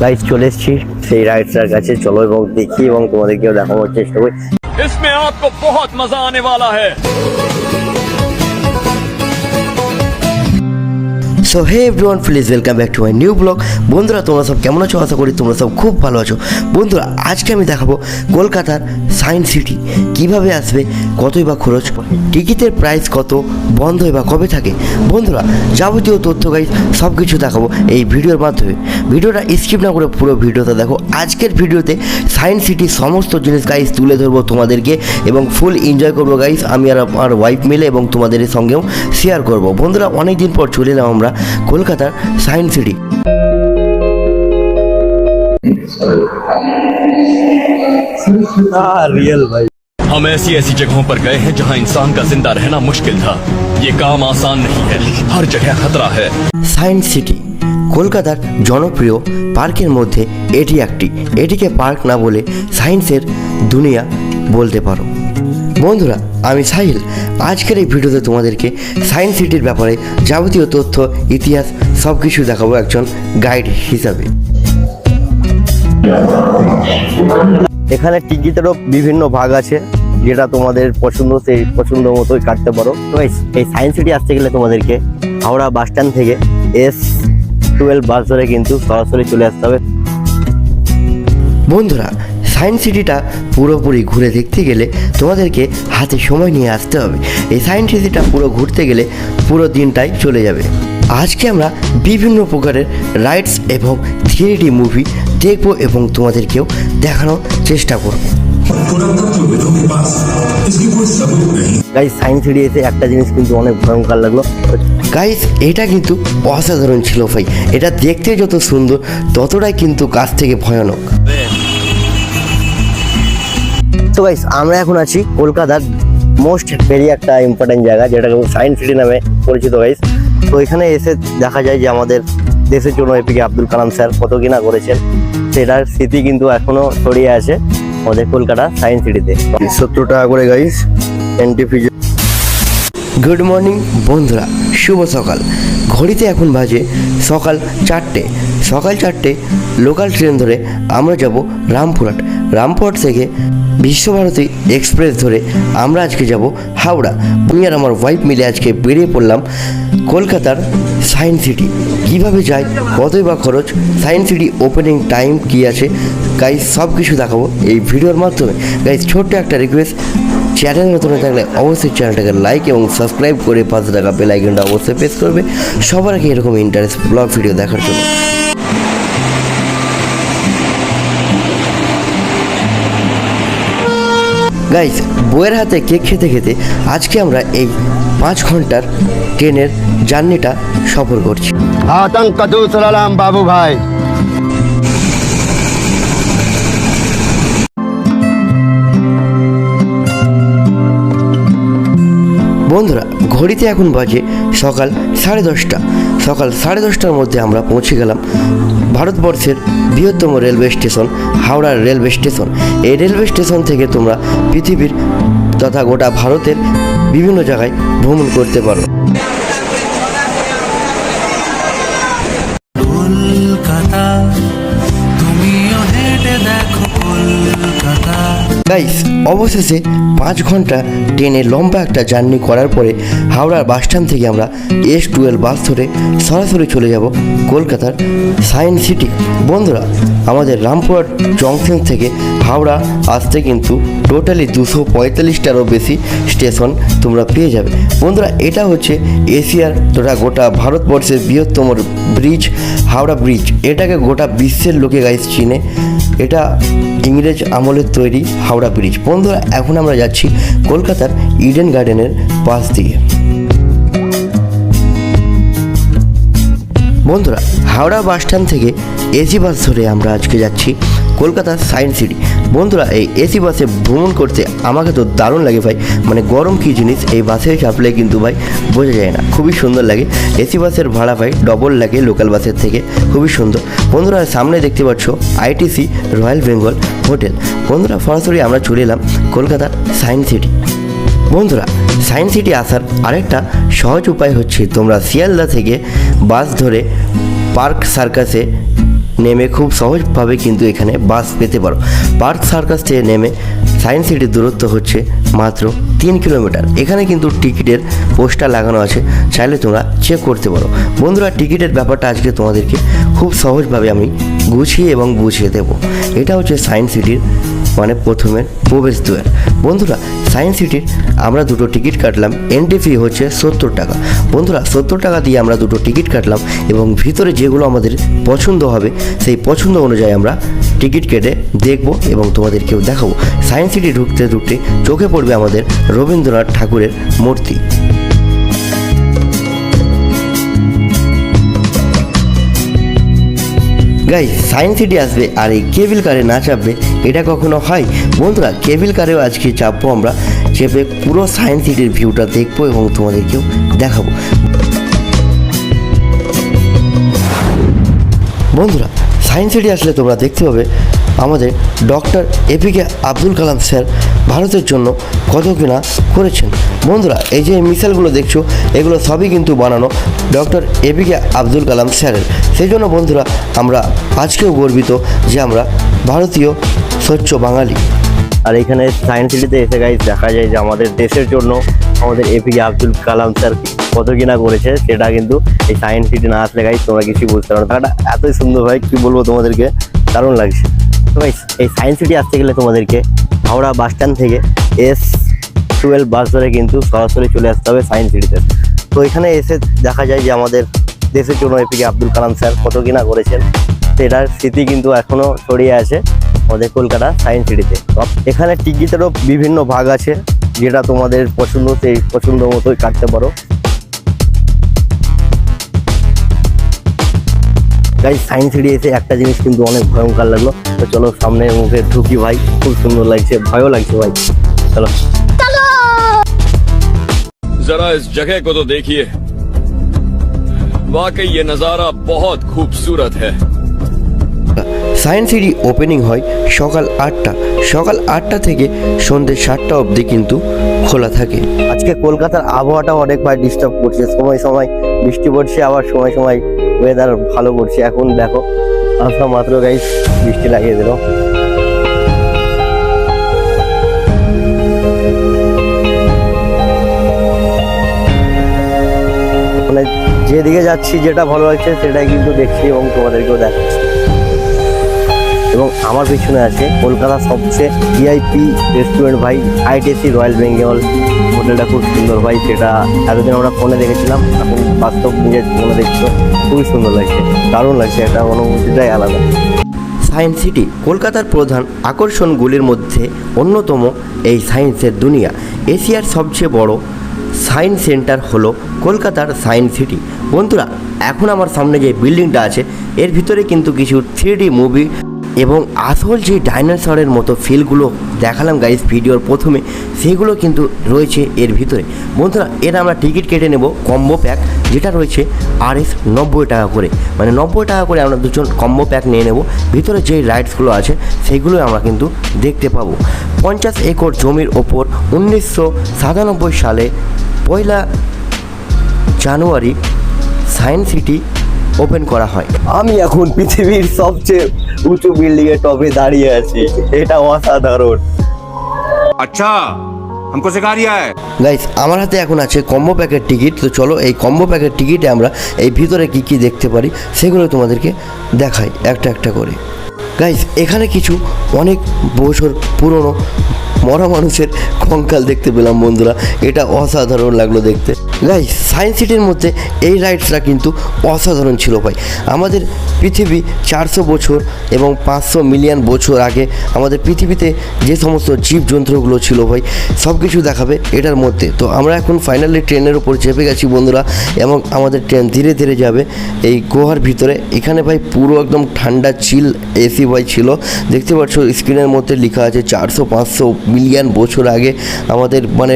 Guys চলে এসেছি সেই রাইডসটার কাছে চলো এবং দেখি এবং তোমাদেরকেও দেখানোর চেষ্টা করি इसमें आपको बहुत मजा आने वाला है So hey everyone please welcome back to my new blog বন্ধুরা, তোমরা সব কেমন আছো? আশা করি তোমরা সব খুব ভালো আছো। বন্ধুরা, আজকে আমি দেখাবো কলকাতার সায়েন্স সিটি। কীভাবে আসবে, কতই বা খরচ, টিকিটের প্রাইস কত বন্ধ বা কবে থাকে? বন্ধুরা, যাবতীয় তথ্য গাইজ সব কিছু দেখাবো এই ভিডিওর মাধ্যমে। ভিডিওটা স্কিপ না করে পুরো ভিডিওটা দেখো। আজকের ভিডিওতে সায়েন্স সিটির সমস্ত জিনিস গাইজ তুলে ধরবো তোমাদেরকে এবং ফুল এনজয় করব গাইজ আমি আর আমার ওয়াইফ মিলে এবং তোমাদের সঙ্গেও শেয়ার করব। বন্ধুরা অনেক দিন পর চলে এলাম আমরা কলকাতার সায়েন্স সিটি রিয়েল ভাই हम ऐसी ऐसी जगहों पर गए हैं जहां इंसान का जिंदा रहना मुश्किल था ये काम आसान नहीं है हर जगह खतरा है সায়েন্স সিটি কলকাতার জনপ্রিয় পার্কের মধ্যে এটি একটি এটিকে পার্ক না বলে সায়েন্সের দুনিয়া বলতে পারো বন্ধুরা, আমি সাহিল। আজকের এই ভিডিওতে তোমাদেরকে সায়েন্স সিটির ব্যাপারে যাবতীয় তথ্য, ইতিহাস সব কিছু দেখাবো একজন গাইড হিসাবে। এখানে টিকিটেরও বিভিন্ন ভাগ আছে, যেটা তোমাদের পছন্দ, সেই পছন্দ মতোই কাটতে পারো। এই সায়েন্স সিটি আসতে গেলে তোমাদেরকে হাওড়া বাস স্ট্যান্ড থেকে এস টুয়েলভ বাস ধরে কিন্তু সরাসরি চলে আসতে হবে। বন্ধুরা সায়েন্স সিটিটা পুরোপুরি ঘুরে দেখতে গেলে তোমাদেরকে হাতে সময় নিয়ে আসতে হবে। এই সায়েন্স সিটিটা পুরো ঘুরতে গেলে পুরো দিনটাই চলে যাবে। আজকে আমরা বিভিন্ন প্রকারের রাইডস এবং থ্রি মুভি দেখব এবং তোমাদেরকেও দেখানোর চেষ্টা করব। গাইস সায়েন্স সিটি এসে একটা জিনিস কিন্তু অনেক ভয়ঙ্কর লাগল। গাইস এটা কিন্তু অসাধারণ ছিল ভাই। এটা দেখতে যত সুন্দর, ততটাই কিন্তু কাছ থেকে ভয়ানক। তো গাইস আমরা এখন আছি কলকাতার মোস্ট ভেরি একটা ইম্পর্টেন্ট জায়গা, যেটাকে সায়েন্স সিটি নামে পরিচিত গাইস তো এখানে এসে দেখা যায় যে আমাদের দেশের জন্য এপিকে আব্দুল কালাম স্যার কত কিনা করেছেন। সেটার স্মৃতি কিন্তু এখনও ছড়িয়ে আছে আমাদের কলকাতা সায়েন্স সিটিতে সত্তর টাকা করে গাইস এন্টিফিজ গুড মর্নিং বন্ধুরা। শুভ সকাল। ঘড়িতে এখন বাজে সকাল চারটে। সকাল চারটে লোকাল ট্রেন ধরে আমরা যাব রামপুরহাট। রামপুরহাট থেকে বিশ্বভারতী এক্সপ্রেস ধরে আমরা আজকে যাব হাওড়া। আমি আর আমার ওয়াইফ মিলে আজকে বেরিয়ে পড়লাম কলকাতার সায়েন্স সিটি কীভাবে যায়, কতই বা খরচ সায়েন্স সিটি ওপেনিং টাইম কী আছে? গাইজ সব কিছু দেখাবো এই ভিডিওর মাধ্যমে। গাইজ ছোট্ট একটা রিকোয়েস্ট চ্যানেল নতুন থাকলে অবশ্যই চ্যানেলটাকে লাইক এবং সাবস্ক্রাইব করে পাশে থাকা বেল আইকনটা অবশ্যই প্রেস করবে। সবার আগে এরকম ইন্টারেস্ট ব্লগ ভিডিও দেখার জন্য। গাইজ বইয়ের হাতে কেক খেতে খেতে আজকে আমরা এই পাঁচ ঘণ্টার ট্রেনের জার্নিটা সফর করছি। আতঙ্ক বাবু ভাই। ঘড়িতে এখন বাজে সকাল সাড়ে দশটা। সকাল সাড়ে দশটার মধ্যে আমরা পৌঁছে গেলাম ভারতবর্ষের বৃহত্তম রেলওয়ে স্টেশন হাওড়ার রেলওয়ে স্টেশন। এই রেলওয়ে স্টেশন থেকে তোমরা পৃথিবীর তথা গোটা ভারতের বিভিন্ন জায়গায় ভ্রমণ করতে পারো। গাইস অবশেষে পাঁচ ঘণ্টা ট্রেনে লম্বা একটা জার্নি করার পরে হাওড়ার বাস স্ট্যান্ড থেকে আমরা এস টুয়েলভ বাস ধরে সরাসরি চলে যাব কলকাতার সায়েন্স সিটি। বন্ধুরা, আমাদের রামপুরহাট জংশন থেকে হাওড়া আসতে কিন্তু টোটালি দুশো পঁয়তাল্লিশটারও বেশি স্টেশন তোমরা পেয়ে যাবে। বন্ধুরা, এটা হচ্ছে এশিয়ার তথা গোটা ভারতবর্ষের বৃহত্তম ব্রিজ, হাওড়া ব্রিজ। এটাকে গোটা বিশ্বের লোকে গাইস চিনে। এটা ইংরেজ আমলের তৈরি হাওড়া ব্রিজ। বন্ধুরা, এখন আমরা যাচ্ছি কলকাতার ইডেন গার্ডেনের পাশ দিয়ে। বন্ধুরা, হাওড়া বাস স্ট্যান্ড থেকে এসি বাস ধরে আমরা আজকে যাচ্ছি কলকাতার সায়েন্স সিটি বন্ধুরা, এই এসি বাসে ভ্রমণ করতে আমাকে তো দারুণ লাগে ভাই। মানে গরম কী জিনিস, এই বাসে চাপলে কিন্তু ভাই বোঝা যায় না। খুবই সুন্দর লাগে। এসি বাসের ভাড়া ভাই ডবল লাগে লোকাল বাসের থেকে। খুবই সুন্দর। বন্ধুরা, সামনে দেখতে পাচ্ছ আইটিসি রয়্যাল বেঙ্গল হোটেল বন্ধুরা, সরাসরি আমরা চলে এলাম কলকাতার সায়েন্স সিটি বন্ধুরা সায়েন্স সিটি আসার আরেকটা সহজ উপায় হচ্ছে তোমরা শিয়ালদা থেকে বাস ধরে পার্ক সার্কাসে নেমে খুব সহজভাবে কিন্তু এখানে বাস পেতে পারো। পার্ক সার্কাস থেকে নেমে সায়েন্স সিটির দূরত্ব হচ্ছে মাত্র তিন কিলোমিটার। এখানে কিন্তু টিকিটের পোস্টার লাগানো আছে, চাইলে তোমরা চেক করতে পারো। বন্ধুরা, টিকিটের ব্যাপারটা আজকে তোমাদেরকে খুব সহজভাবে আমি গুছিয়ে এবং বুঝিয়ে দেবো। এটা হচ্ছে সায়েন্স সিটির মানে প্রথমের প্রবেশদ্বার বন্ধুরা সায়েন্স সিটির আমরা দুটো টিকিট কাটলাম এন্ট্রি ফি হচ্ছে সত্তর টাকা। বন্ধুরা, সত্তর টাকা দিয়ে আমরা দুটো টিকিট কাটলাম এবং ভিতরে যেগুলো আমাদের পছন্দ হবে, সেই পছন্দ অনুযায়ী আমরা টিকিট কেটে দেখব এবং তোমাদেরকেও দেখাবো। সায়েন্স সিটি ঢুকতে ঢুকতে চোখে পড়বে আমাদের রবীন্দ্রনাথ ঠাকুরের মূর্তি। গাই সায়েন্স সিটি আসবে আর এই কেবিল কারে না চাপবে এটা কখনো হয়? বন্ধুরা কেবিল কারেও আজকে চাপবো আমরা। চেপে পুরো সায়েন্স সিটির ভিউটা দেখব এবং তোমাদেরকেও দেখাবো। বন্ধুরা সায়েন্স সিটি আসলে তোমরা দেখতে পাবে আমাদের doctor APJ Abdul Kalam sir ভারতের জন্য কত কিনা করেছেন। বন্ধুরা, এই যে মিসাইলগুলো দেখছ, এগুলো সবই কিন্তু বানানো ডক্টর এপিকে আব্দুল কালাম স্যারের। সেই জন্য বন্ধুরা, আমরা আজকেও গর্বিত যে আমরা ভারতীয় স্বচ্ছ বাঙালি। আর এখানে সায়েন্স সিটিতে এসে গাইজ দেখা যায় যে আমাদের দেশের জন্য আমাদের এপিজে আব্দুল কালাম স্যার কত কিনা করেছে, সেটা কিন্তু এই সায়েন্স সিটি না আসলে গাইজ তোমরা কিছুই বুঝতে পারো জায়গাটা এতই সুন্দর ভাই, কি বলব তোমাদেরকে? দারুণ লাগছে। তো গাইজ এই সায়েন্স সিটি আসতে গেলে তোমাদেরকে হাওড়া বাস স্ট্যান্ড থেকে এস টুয়েলভ বাস ধরে কিন্তু সরাসরি চলে আসতে হবে সায়েন্স সিটিতে তো এখানে এসে দেখা যায় যে আমাদের দেশের জন্য এপিকে আব্দুল কালাম স্যার কত কিনা করেছেন। সেটার স্মৃতি কিন্তু এখনও ছড়িয়ে আছে আমাদের কলকাতা সায়েন্স সিটিতে। এখানে টিকিটেরও বিভিন্ন ভাগ আছে যেটা তোমাদের পছন্দ সেই পছন্দ মতোই কাটতে পারো। তাই সায়েন্স সিটি এসে একটা জিনিস কিন্তু অনেক ভয়ঙ্কর লাগল। তো চলো সামনের মুখে ঢুকি ভাই খুব সুন্দর লাগছে ভয়ও লাগছে ভাই। চলো। যারা ইস জগহ দেখিয়ে। वाकई ये नजारा बहुत खूबसूरत है সায়েন্স সিটি ওপেনিং হয় সকাল আটটা সকাল আটটা থেকে সন্ধ্যে সাতটা অবধি কিন্তু খোলা থাকে আজকে কলকাতার আবহাওয়াটা অনেকবার ডিস্টার্ব করছে সময় সময় বৃষ্টি পড়ছে আবার সময় সময় ওয়েদার ভালো করছে এখন দেখো আসা মাত্র গাইস বৃষ্টি লাগিয়ে দিল যেদিকে যাচ্ছি, যেটা ভালো লাগছে সেটাই কিন্তু দেখছি এবং তোমাদেরকেও দেখাচ্ছি। এবং আমার পিছনে আছে কলকাতার সবচেয়ে ভিআইপি রেস্টুরেন্ট ভাই আইটিসি রয়্যাল বেঙ্গল হোটেলটা খুব সুন্দর ভাই, সেটা এতদিন আমরা ফোনে দেখেছিলাম, এখন বাস্তব নিজের ফোনে দেখছ, খুবই সুন্দর লাগছে, দারুণ লাগছে, এটা অনুভূতিটাই আলাদা। সায়েন্স সিটি কলকাতার প্রধান আকর্ষণগুলির মধ্যে অন্যতম এই সায়েন্সের দুনিয়া। এশিয়ার সবচেয়ে বড় সায়েন্স সেন্টার হলো কলকাতার সায়েন্স সিটি। বন্ধুরা, এখন আমার সামনে যে বিল্ডিংটা আছে, এর ভিতরে কিন্তু কিছু থ্রি মুভি এবং আসল যে ডাইনোসরের মতো ফিলগুলো দেখালাম গাইস ভিডিওর প্রথমে, সেগুলো কিন্তু রয়েছে এর ভিতরে। বন্ধুরা, এর আমরা টিকিট কেটে নেব কম্বো প্যাক যেটা রয়েছে আর এস নব্বই টাকা করে। মানে নব্বই টাকা করে আমরা দুজন কম্বো প্যাক নিয়ে নেব। ভিতরে যে রাইডসগুলো আছে সেগুলো আমরা কিন্তু দেখতে পাবো। পঞ্চাশ একর জমির ওপর উনিশশো সাতানব্বই সালে পয়লা জানুয়ারি সায়েন্স সিটি ওপেন করা হয় আমি এখন পৃথিবীর সবচেয়ে উঁচু বিল্ডিং এর টপে দাঁড়িয়ে আছি এটা অসাধারণ अच्छा हमको सिखा रिया है গাইস আমার হাতে এখন আছে কম্বো প্যাকের টিকিট তো চলো এই কম্বো প্যাকের টিকিটে আমরা এই ভিতরে কি কি দেখতে পারি সেগুলো তোমাদেরকে দেখাই একটা একটা করে গাইস এখানে কিছু অনেক বছর পুরনো মরা মানুষের কঙ্কাল দেখতে পেলাম বন্ধুরা। এটা অসাধারণ লাগল দেখতে। গাইস সায়েন্স সিটির মধ্যে এই রাইডসটা কিন্তু অসাধারণ ছিল ভাই। আমাদের পৃথিবী চারশো বছর এবং পাঁচশো মিলিয়ন বছর আগে আমাদের পৃথিবীতে যে সমস্ত জীবজন্তুগুলো ছিল ভাই সব কিছু দেখাবে এটার মধ্যে। তো আমরা এখন ফাইনালি ট্রেনের উপর চেপে গেছি বন্ধুরা এবং আমাদের ট্রেন ধীরে ধীরে যাবে এই গুহার ভিতরে। এখানে ভাই পুরো একদম ঠান্ডা চিল এসি ভাই ছিল। দেখতে পাচ্ছ স্ক্রিনের মধ্যে লেখা আছে চারশো, পাঁচশো মিলিয়ন বছর আগে আমাদের মানে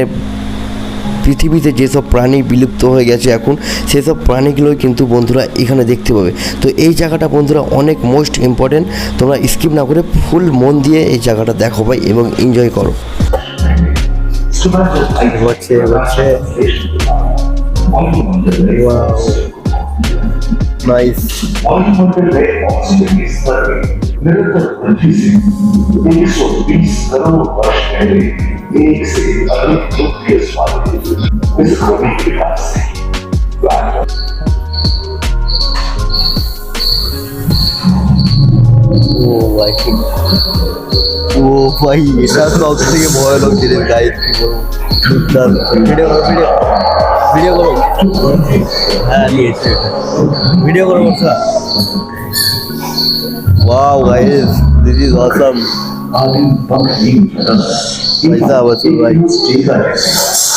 পৃথিবীতে যেসব প্রাণী বিলুপ্ত হয়ে গেছে এখন সেসব প্রাণীগুলোই কিন্তু বন্ধুরা এখানে দেখতে পাবে। তো এই জায়গাটা বন্ধুরা অনেক মোস্ট ইম্পর্টেন্ট তোমরা স্কিপ না করে ফুল মন দিয়ে এই জায়গাটা দেখো ভাই এবং এনজয় করো। হচ্ছে হচ্ছে নাইস निरंतर वृद्धि से एक सौ बीस करोड़ वर्ष पहले एक से अधिक मुख्य स्वाद इस क्रमिक विकास से। ও ভাই ও ভাই এটা সব থেকে ভয়ানক জিনিস গাইড কি বলব? ভিডিও করো ভিডিও ভিডিও করো। হ্যাঁ নিয়েছি ভিডিও করো বসা wow guys this is awesome ভাই সাহেব ভাই। ঠিক আছে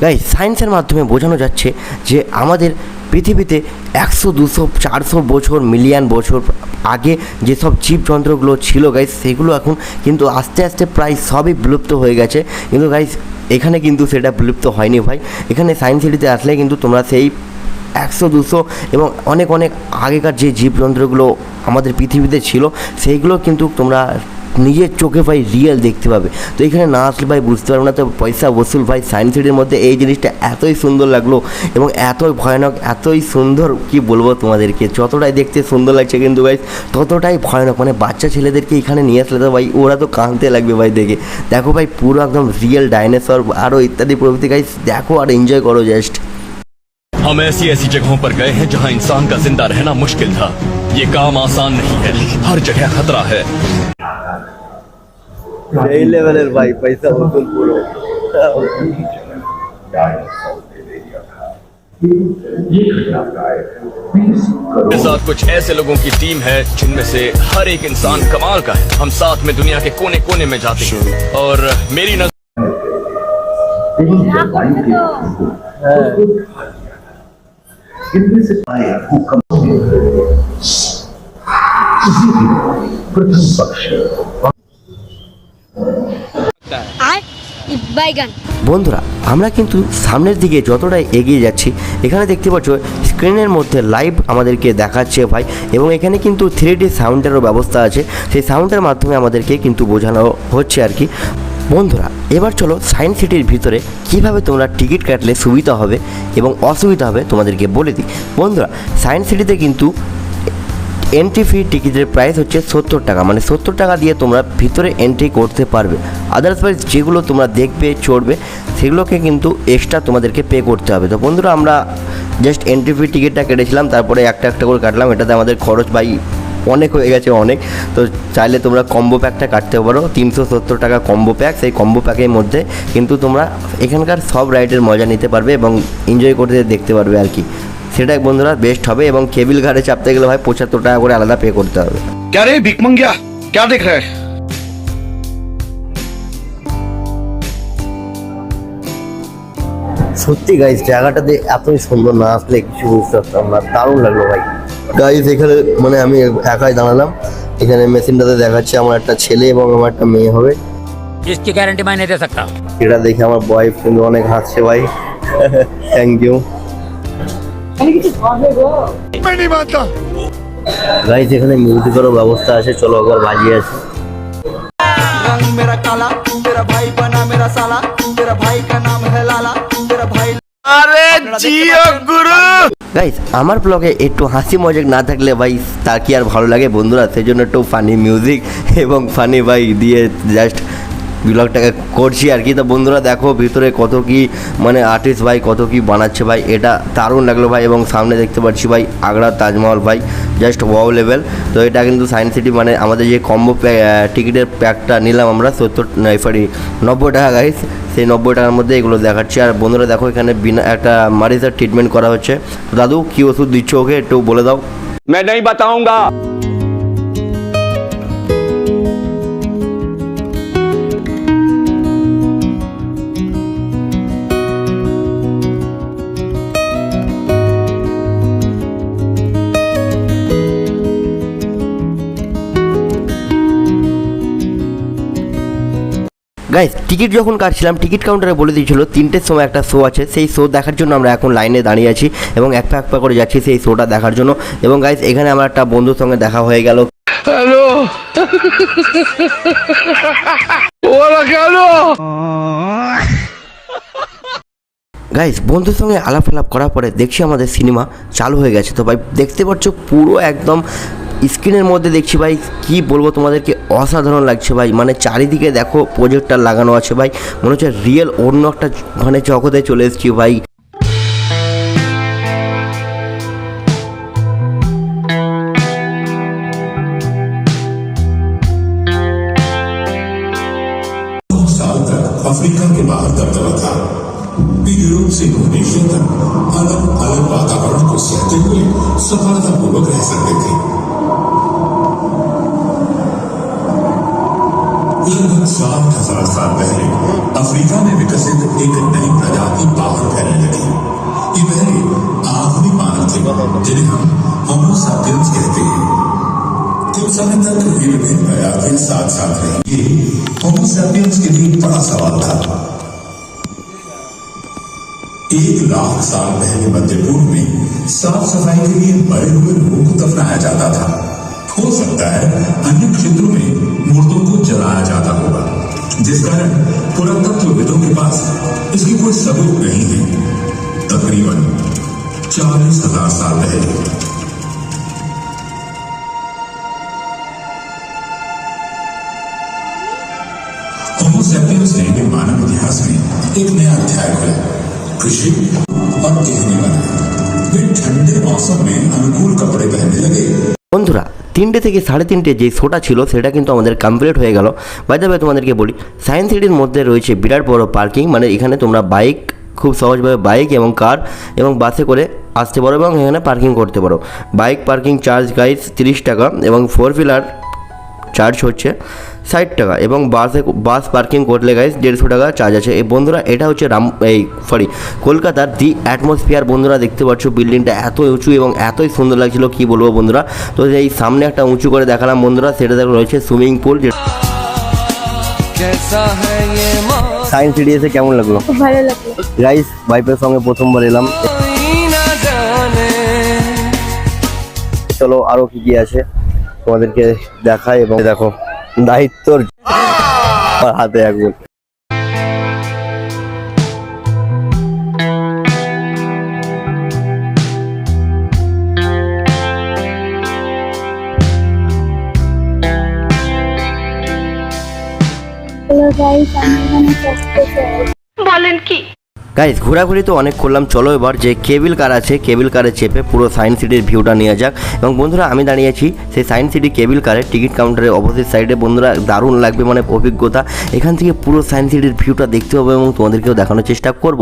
তাই সায়েন্সের মাধ্যমে বোঝানো যাচ্ছে যে আমাদের পৃথিবীতে একশো, দুশো, চারশো বছর, মিলিয়ন বছর আগে যেসব জীবযন্ত্রগুলো ছিল গাইজ সেগুলো এখন কিন্তু আস্তে আস্তে প্রায় সবই বিলুপ্ত হয়ে গেছে। কিন্তু গাইজ এখানে কিন্তু সেটা বিলুপ্ত হয়নি ভাই। এখানে সায়েন্স সিটিতে আসলে কিন্তু তোমরা সেই একশো, দুশো এবং অনেক অনেক আগেকার যে জীবযন্ত্রগুলো আমাদের পৃথিবীতে ছিল, সেইগুলো কিন্তু তোমরা নিজের চোখে ভাই রিয়েল দেখতে পাবে। তো এখানে না আসলে ভাই বুঝতে পারবে না, তো পয়সা বসুল ভাই সায়েন্স সিটির মধ্যে এই জিনিসটা এতই সুন্দর লাগল এবং এতই ভয়ানক, এতই সুন্দর, কি বলব তোমাদেরকে? যতটাই দেখতে সুন্দর লাগছে কিন্তু ভাই, ততটাই ভয়ানক। মানে বাচ্চা ছেলেদেরকে এখানে নিয়ে আসলে তো ভাই, ওরা তো কাঁদতে লাগবে ভাই দেখে। দেখো ভাই, পুরো একদম রিয়েল ডাইনোসর আরও ইত্যাদি প্রভৃতি। গাইস দেখো আর এনজয় করো জাস্ট हम ऐसी ऐसी जगहों पर गए हैं जहाँ इंसान का ज़िंदा रहना मुश्किल था। ये काम आसान नहीं है हर जगह खतरा है। भाई पैसा साथ कुछ ऐसे लोगों की टीम है जिनमें से हर एक इंसान कमाल का है। हम साथ में दुनिया के कोने कोने में जाते हैं। और मेरी नज़र हाँ, Convinced who comes in. বন্ধুরা, আমরা কিন্তু সামনের দিকে যতটাই এগিয়ে যাচ্ছি, এখানে দেখতে পাচ্ছ, স্ক্রিনের মধ্যে লাইভ আমাদেরকে দেখাচ্ছে ভাই, এবং এখানে কিন্তু থ্রি ডি সাউন্ডেরও ব্যবস্থা আছে সেই সাউন্ডের মাধ্যমে আমাদেরকে কিন্তু বোঝানো হচ্ছে আর কি বন্ধুরা, এবার চলো সায়েন্স সিটির ভিতরে কীভাবে তোমরা টিকিট কাটলে সুবিধা হবে এবং অসুবিধা হবে তোমাদেরকে বলে দিই। বন্ধুরা সায়েন্স সিটিতে কিন্তু এন্ট্রি ফি টিকিটের প্রাইস হচ্ছে সত্তর টাকা। মানে সত্তর টাকা দিয়ে তোমরা ভিতরে এন্ট্রি করতে পারবে। আদার্সওয়াইজ যেগুলো তোমরা দেখবে, চড়বে, সেগুলোকে কিন্তু এক্সট্রা তোমাদেরকে পে করতে হবে। তো বন্ধুরা, আমরা জাস্ট এন্ট্রি ফি টিকিটটা কেটেছিলাম, তারপরে একটা একটা করে কাটলাম। এটাতে আমাদের খরচ বাই অনেক হয়ে গেছে অনেক তো চাইলে তোমরা কম্বো প্যাকটা কাটতে পারো তিনশো সত্তর টাকা কম্বো প্যাক সেই কম্বো প্যাকের মধ্যে কিন্তু তোমরা এখানকার সব রাইডের মজা নিতে পারবে এবং এনজয় করতে দেখতে পারবে আর কি সেটাই বন্ধুরা বেস্ট হবে এবং কেবিল ঘাটে চাপতে গেলে ভাই পঁচাত্তর টাকা করে আলাদা পে করতে হবে क्या रे भिक मंगिया क्या देख रहा है সত্যি গাইস জায়গাটাতে এতই সুন্দর না আসলে কিছু বুঝতে পারতাম না দারুণ লাগলো ভাই গাইস এখানে মানে আমি একাই দাঁড়ালাম এখানে মেশিনটাতে দেখাচ্ছে আমার একটা ছেলে এবং আমার একটা মেয়ে হবে जिसकी गारंटी मैं नहीं दे सकता এটা দেখে আমার বয়েফ কিন্তু অনেক হাসছে ভাই থ্যাংক ইউ গাইস এখানে মিউজিকেরও ব্যবস্থা আছে চলো একবার বাজিয়ে আছে रंग मेरा काला तेरा भाई बना मेरा साला तेरा भाई का नाम है लाला तेरा भाई গাইস আমার ব্লগে একটু হাসি মজাক না থাকলে ভাই, তা কি আর ভালো লাগে বন্ধুরা? সেই জন্য একটু ফানি মিউজিক এবং ফানি ভাই দিয়ে জাস্ট ব্লগটাকে করছি আর কি তো বন্ধুরা দেখো ভিতরে কত কি মানে আর্টিস্ট ভাই কত কি বানাচ্ছে ভাই এটা দারুণ লাগলো ভাই এবং সামনে দেখতে পাচ্ছি ভাই আগ্রা তাজমহল ভাই জাস্ট ওয়াও লেভেল তো এটা কিন্তু সায়েন্স সিটি মানে আমাদের যে কম্বো টিকিটের প্যাকটা নিলাম আমরা সত্তর সরি নব্বই টাকা গাইস সেই নব্বই টাকার মধ্যে এগুলো দেখাচ্ছি আর বন্ধুরা দেখো এখানে বিনা একটা মারিসার ট্রিটমেন্ট করা হচ্ছে তো দাদু কী ওষুধ দিচ্ছ ওকে একটু বলে দাও मैं नहीं बताऊंगा গাইস টিকিট যখন কাটছিলাম টিকিট কাউন্টারে বলে দিয়েছিল তিনটের সময় একটা শো আছে। সেই শো দেখার জন্য আমরা এখন লাইনে দাঁড়িয়ে আছি এবং এক পা এক পা করে যাচ্ছি সেই শোটা দেখার জন্য। এবং গাইস এখানে আমার একটা বন্ধুর সঙ্গে দেখা হয়ে গেল। हेलो ওরা কেন? গাইস বন্ধুর সঙ্গে আলাপ আলাপ করার পরে দেখছি আমাদের সিনেমা চালু হয়ে গেছে। তো ভাই দেখতে পাচ্ছ পুরো একদম স্ক্রিনের মধ্যে দেখছি ভাই, কি বলব তোমাদেরকে? অসাধারণ লাগছে ভাই। মানে চারিদিকে দেখো প্রজেক্টটা লাগানো আছে ভাই। মনে হচ্ছে রিয়েল অন্য একটা মানে জগতে চলে এসেছি ভাই। लगभग सात हज़ार साल पहले, अफ्रीका में विकसित एक नई प्रजाति बाहर फैलने लगी। ये पहले आधुनिक मानव थे, जिन्हें हम होमो सापियंस कहते हैं। कुछ समय तक ये विभिन्न प्रजातियाँ साथ साथ ये होमो सैपियंस के लिए बड़ा सवाल था। एक लाख साल पहले मध्य पूर्व में साफ़ सफ़ाई के लिए मरे हुए लोगों दफनाया जाता था। हो सकता है अन्य क्षेत्रों में मुर्दों को जलाया जाता होगा जिस कारण पुरातत्वविदों के पास इसकी कोई सबूत नहीं है तकरीबन चालीस हजार साल पहले होमो सैपियंस ने भी मानव इतिहास में एक नया अध्याय खोला कृषि और गहने बनाए वे ठंडे मौसम में अनुकूल कपड़े पहनने लगे বন্ধুরা তিনটে থেকে সাড়ে তিনটে যে শোটা ছিল, সেটা কিন্তু আমাদের কমপ্লিট হয়ে গেল। বাইদাবে তোমাদেরকে বলি সায়েন্স সিটির মধ্যে রয়েছে বিরাট বড় পার্কিং মানে এখানে তোমরা বাইক খুব সহজভাবে বাইক এবং কার এবং বাসে করে আসতে পারো এবং এখানে পার্কিং করতে পারো। বাইক পার্কিং চার্জ গাইজ তিরিশ টাকা এবং ফোর হুইলার চার্জ হচ্ছে। ষাট টাকা এবং বাসে বাস পার্কিং করলে গাইজ দেড়শো টাকা চার্জ আছে। এই বন্ধুরা এটা হচ্ছে রাম এই সরি কলকাতার দি অ্যাটমসফিয়ার বন্ধুরা দেখতে পাচ্ছ বিল্ডিংটা এত উঁচু এবং এতই সুন্দর লাগছিল কি বলব বন্ধুরা? তো এই সামনে একটা উঁচু করে দেখালাম বন্ধুরা সেটা দেখো রয়েছে সুইমিং পুল সায়েন্স সিটি এসে কেমন লাগল? ভালো লাগল। গাইস ওয়াইফের সঙ্গে প্রথমবার এলাম। চলো আরও কি কি আছে তোমাদেরকে দেখায় এবং দেখো। দায়িত্বর হাতে একবার। হ্যালো গাইস গাইজ ঘোরাঘুরি তো অনেক করলাম। চলো এবার যে কেবিল কার আছে, কেবিল কারে চেপে পুরো সায়েন্স সিটির ভিউটা নিয়ে যাক। এবং বন্ধুরা, আমি দাঁড়িয়েছি সেই সায়েন্স সিটি কেবিল কারে টিকিট কাউন্টারের অপোজিট সাইডে বন্ধুরা, দারুণ লাগবে মানে অভিজ্ঞতা। এখান থেকে পুরো সায়েন্স সিটির ভিউটা দেখতে হবে এবং তোমাদেরকেও দেখানোর চেষ্টা করব।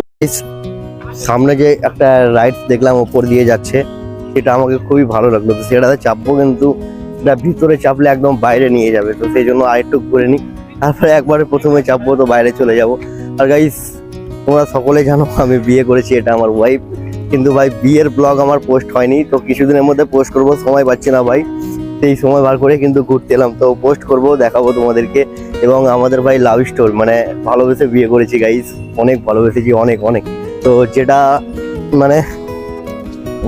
সামনে যে একটা রাইডস দেখলাম, ওপর দিয়ে যাচ্ছে, সেটা আমাকে খুবই ভালো লাগল। তো সেটাতে চাপবো কিন্তু, সেটা ভিতরে চাপলে একদম বাইরে নিয়ে যাবে। তো সেই জন্য আরেকটু ঘুরে নিই। তারপরে একবারে প্রথমে চাপবো, তো বাইরে চলে যাব। আর গাইস তোমরা সকলে জানো, আমি বিয়ে করেছি, এটা আমার ওয়াইফ কিন্তু ভাই, বিয়ের ব্লগ আমার পোস্ট হয়নি, তো কিছুদিনের মধ্যে পোস্ট করব, সময় পাচ্ছি না ভাই। সেই সময় বার করে কিন্তু ঘুরতে এলাম, তো পোস্ট করব, দেখাবো তোমাদেরকে। এবং আমাদের ভাই লাভ স্টোর মানে ভালোবেসে বিয়ে করেছি গাইস অনেক ভালোবেসেছি, অনেক অনেক। তো যেটা মানে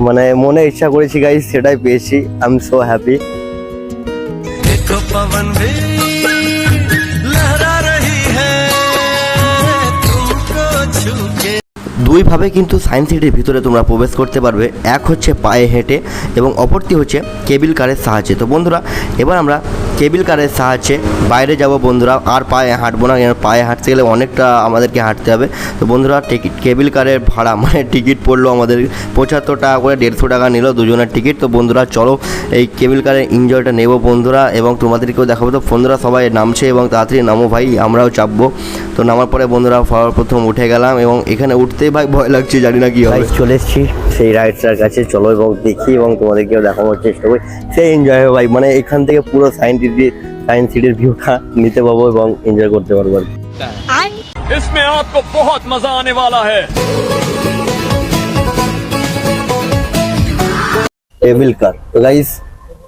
মানে মনে ইচ্ছা করেছি গাইস সেটাই পেয়েছি। আই এম সো হ্যাপি দুইভাবে কিন্তু সায়েন্স সিটির ভিতরে তোমরা প্রবেশ করতে পারবে। এক হচ্ছে পায়ে হেঁটে এবং অপরটি হচ্ছে কেবিল কারের সাহায্যে। তো বন্ধুরা, এবার আমরা কেবিল কারের সাহায্যে বাইরে যাব বন্ধুরা, আর পায়ে হাঁটবো না, কেন পায়ে হাঁটতে গেলে অনেকটা আমাদেরকে হাঁটতে হবে। তো বন্ধুরা টিকিট কেবিল কারের ভাড়া মানে টিকিট পড়ল আমাদের, পঁচাত্তর টাকা করে, দেড়শো টাকা নিল দুজনের টিকিট। তো বন্ধুরা, চলো এই কেবিল কারের এনজয়টা নেব বন্ধুরা, এবং তোমাদেরকেও দেখাবো। তো বন্ধুরা, সবাই নামছে এবং তাড়াতাড়ি নামো ভাই, আমরাও চাপবো। তো নামার পরে বন্ধুরা প্রথম উঠে গেলাম, এবং এখানে উঠতেই ভাই ভয় লাগছে, জানি না কি হবে। চলে এসেছি, সেই রাইডসটার কাছে। চলো এবং দেখি, এবং তোমাদেরকেও দেখানোর চেষ্টা করি। সেই এনজয় হবে ভাই মানে এখান থেকে পুরো সায়েন্স সিটি সায়েন্স সিটির ভিউটা নিতে পারবো এবং এনজয় করতে পারবো আর কি। আর इसमें आपको बहुत मजा आने वाला है টেবিল কার তো গাইস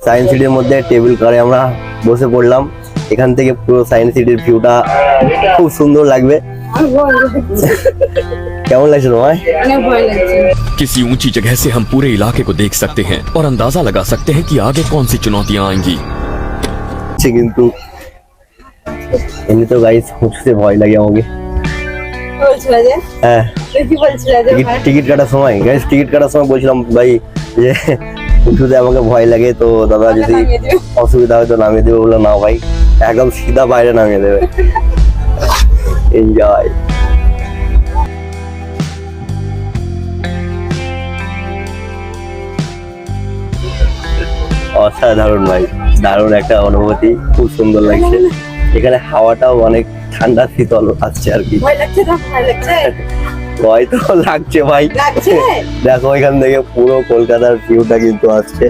সায়েন্স সিটির মধ্যে টেবিল কারে আমরা বসে পড়লাম এখান থেকে পুরো সায়েন্স সিটির ভিউটা খুব সুন্দর লাগবে আমার ভয় লাগছে কেমন লাগছে তোমায় অনেক ভয় লাগছে किसी ऊंची जगह से हम पूरे इलाके को देख सकते हैं और अंदाजा लगा सकते हैं कि आगे कौन सी चुनौतियां आएंगी হচ্ছে কিন্তু এমনি তো গাইস উঠতে ভয় লাগে আমাকে। হ্যাঁ। কি বলছিলে যে টিকিট টিকিট কাটার সময় গাইস টিকিট কাটার সময় বলছিলাম ভাই যে উঁচুতে আমাকে ভয় লাগে তো দাদা যদি অসুবিধা হয় তো নামিয়ে দেবে বলল না ভাই একদম সিধা বাইরে নামিয়ে দেবে। এনজয় অসাধারণ ভাই। দারুণ একটা অনুভূতি খুব সুন্দর লাগছে। এখানে হাওয়াটাও অনেক ঠান্ডা শীতল আসছে আর কি। ভয় তো? লাগছে? ভাই। দেখো এখান থেকে পুরো কলকাতার ভিউটা কিন্তু আসছে।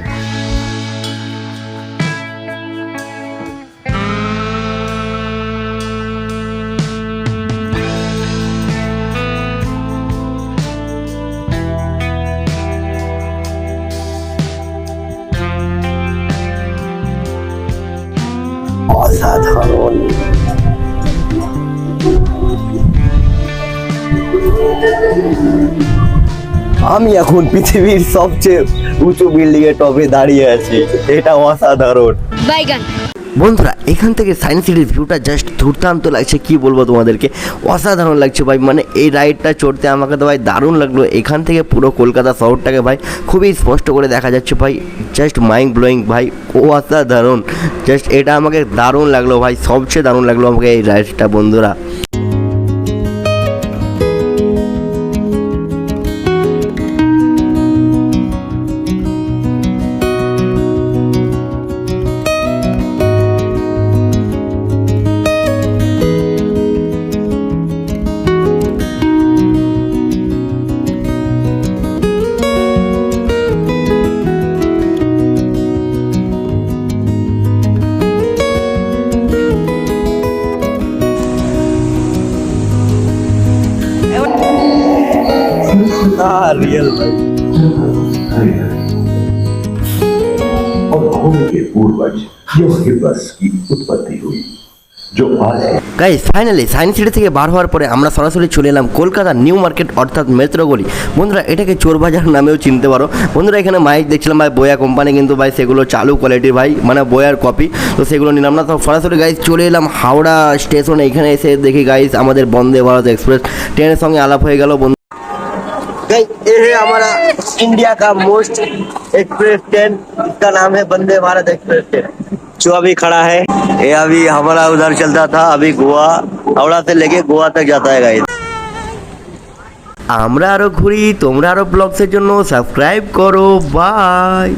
অসাধারণ। আমি এখন পৃথিবীর সবচেয়ে উঁচু বিল্ডিং এর টপে দাঁড়িয়ে আছি। এটা অসাধারণ। বাইগান বন্ধুরা এখান থেকে সায়েন্স সিটির ভিউটা জাস্ট দুর্দান্ত লাগছে, কি বলব তোমাদেরকে? অসাধারণ লাগছে ভাই মানে এই রাইডটা চড়তে আমাকে তো ভাই দারুণ লাগল। এখান থেকে পুরো কলকাতা শহরটাকে ভাই খুবই স্পষ্ট করে দেখা যাচ্ছে ভাই জাস্ট মাইন্ড ব্লোয়িং ভাই ও অসাধারণ। জাস্ট এটা আমাকে দারুণ লাগল ভাই, সবচেয়ে দারুণ লাগল আমাকে এই রাইডটা বন্ধুরা। के पूर्वज यह हिब्बस की उत्पत्ति हुई जो आज है গাইস ফাইনালি সায়েন্স সিটি থেকে বার হওয়ার পরে আমরা সরাসরি চলে এলাম কলকাতা নিউ মার্কেট অর্থাৎ মেট্রো গলি বন্ধুরা এটাকে চোর বাজার নামেও চিনতে পারো বন্ধুরা এখানে মাইক দেখছিলাম ভাই বয়া কোম্পানি কিন্তু ভাই সেগুলো চালু কোয়ালিটির ভাই মানে বয়ার কপি তো সেগুলো নিলাম না তো সরাসরি গাইস চলে এলাম হাওড়া স্টেশনে এখানে এসে দেখি গাইস আমাদের বন্দে ভারত এক্সপ্রেস ট্রেনের সঙ্গে আলাপ হয়ে গেল বন্ধু ये है हमारा इंडिया का मोस्ट एक्सप्रेस ट्रेन इसका नाम है वंदे भारत एक्सप्रेस ट्रेन जो अभी खड़ा है ये अभी हमारा उधर चलता था अभी गोवा हावड़ा से लेके गोवा तक जाता है गाइस আমরা আরো ঘুরি তোমরা আরো ব্লগসের জন্য সাবস্ক্রাইব করো বাই